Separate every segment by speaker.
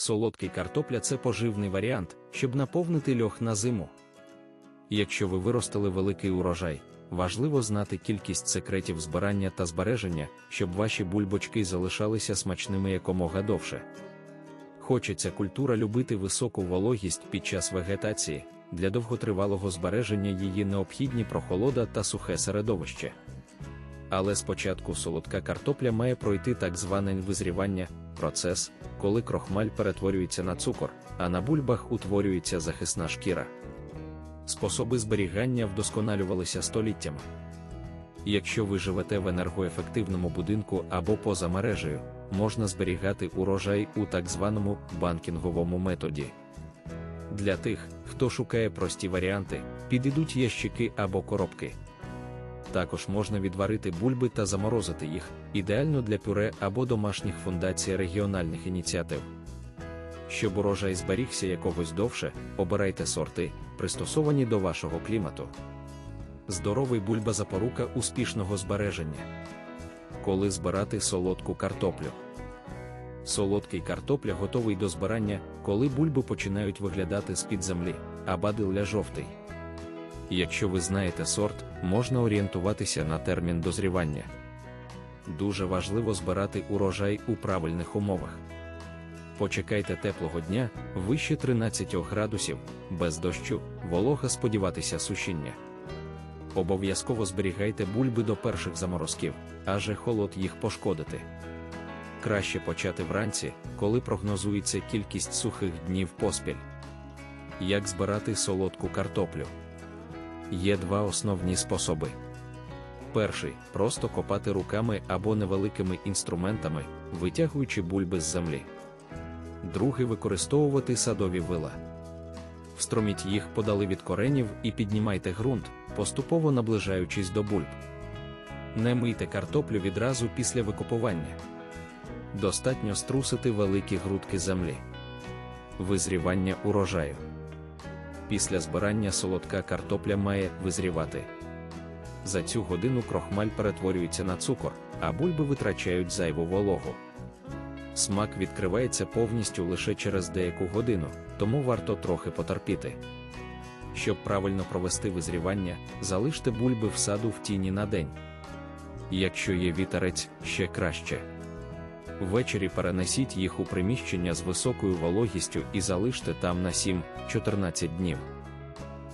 Speaker 1: Солодкий картопля це поживний варіант, щоб наповнити льох на зиму. Якщо ви виростили великий урожай, важливо знати кількість секретів збирання та збереження, щоб ваші бульбочки залишалися смачними якомога довше. Хочеться культура любити високу вологість під час вегетації, для довготривалого збереження її необхідні прохолода та сухе середовище. Але спочатку солодка картопля має пройти так зване визрівання, процес, коли крохмаль перетворюється на цукор, а на бульбах утворюється захисна шкіра. Способи зберігання вдосконалювалися століттями. Якщо ви живете в енергоефективному будинку або поза мережею, можна зберігати урожай у так званому банкінговому методі. Для тих, хто шукає прості варіанти, підійдуть ящики або коробки. Також можна відварити бульби та заморозити їх, ідеально для пюре або домашніх фундацій регіональних ініціатив. Щоб урожай зберігся якогось довше, обирайте сорти, пристосовані до вашого клімату. Здоровий бульба запорука успішного збереження. Коли збирати солодку картоплю. Солодкий картопля готовий до збирання, коли бульби починають виглядати з-під землі, а бадилля жовтий. Якщо ви знаєте сорт, можна орієнтуватися на термін дозрівання. Дуже важливо збирати урожай у правильних умовах. Почекайте теплого дня, вище 13 градусів, без дощу, волога сподіватися сушіння. Обов'язково зберігайте бульби до перших заморозків, аже холод їх пошкодити. Краще почати вранці, коли прогнозується кількість сухих днів поспіль. Як збирати солодку картоплю? Є два основні способи. Перший просто копати руками або невеликими інструментами, витягуючи бульби з землі. Другий використовувати садові вила. Встроміть їх подали від коренів і піднімайте ґрунт, поступово наближаючись до бульб. Не мийте картоплю відразу після викопування. Достатньо струсити великі грудки землі. Визрівання урожаю. Після збирання солодка картопля має визрівати. За цю годину крохмаль перетворюється на цукор, а бульби витрачають зайву вологу. Смак відкривається повністю лише через деяку годину, тому варто трохи потерпіти. Щоб правильно провести визрівання, залиште бульби в саду в тіні на день. Якщо є вітерець, ще краще. Ввечері перенесіть їх у приміщення з високою вологістю і залиште там на 7-14 днів.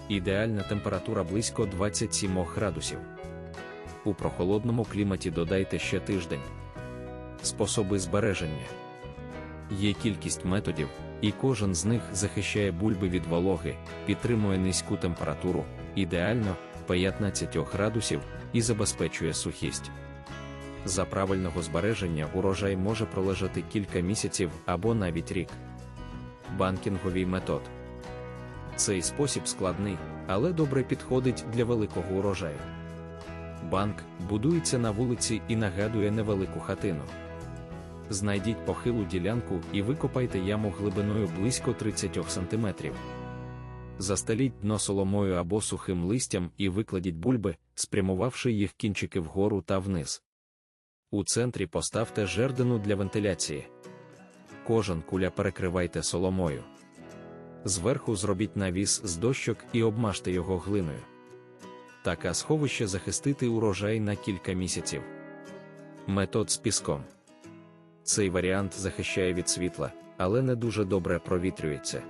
Speaker 1: Ідеальна температура близько 27 градусів. У прохолодному кліматі додайте ще тиждень. Способи збереження є кількість методів, і кожен з них захищає бульби від вологи, підтримує низьку температуру, ідеально 15 градусів і забезпечує сухість. За правильного збереження урожай може пролежати кілька місяців або навіть рік. Банкінговий метод. Цей спосіб складний, але добре підходить для великого урожаю. Банк будується на вулиці і нагадує невелику хатину. Знайдіть похилу ділянку і викопайте яму глибиною близько 30 см. Застеліть дно соломою або сухим листям і викладіть бульби, спрямувавши їх кінчики вгору та вниз. У центрі поставте жердину для вентиляції. Кожен куля перекривайте соломою. Зверху зробіть навіс з дощок і обмажте його глиною. Таке сховище захистити урожай на кілька місяців. Метод з піском. Цей варіант захищає від світла, але не дуже добре провітрюється.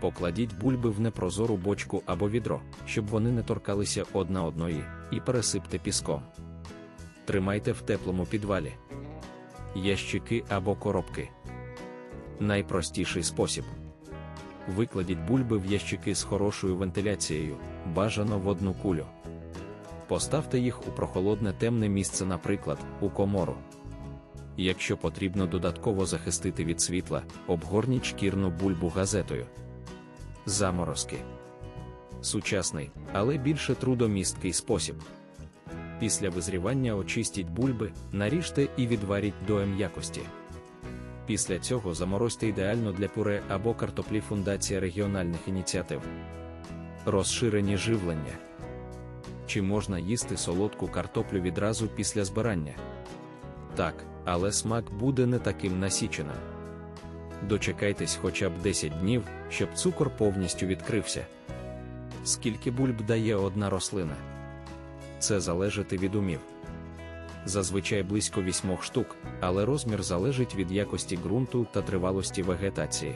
Speaker 1: Покладіть бульби в непрозору бочку або відро, щоб вони не торкалися одна одної, і пересипте піском. Тримайте в теплому підвалі. Ящики або коробки. Найпростіший спосіб. Викладіть бульби в ящики з хорошою вентиляцією, бажано в одну кулю. Поставте їх у прохолодне темне місце, наприклад, у комору. Якщо потрібно додатково захистити від світла, обгорніть шкірну бульбу газетою. Заморозки. Сучасний, але більше трудомісткий спосіб. Після визрівання очистіть бульби, наріжте і відваріть до м'якості. Після цього заморозьте ідеально для пюре або картоплі фундація регіональних ініціатив. Розширені живлення. Чи можна їсти солодку картоплю відразу після збирання? Так, але смак буде не таким насіченим. Дочекайтесь хоча б 10 днів, щоб цукор повністю відкрився. Скільки бульб дає одна рослина? Це залежить від умів. Зазвичай близько вісьмох штук, але розмір залежить від якості ґрунту та тривалості вегетації.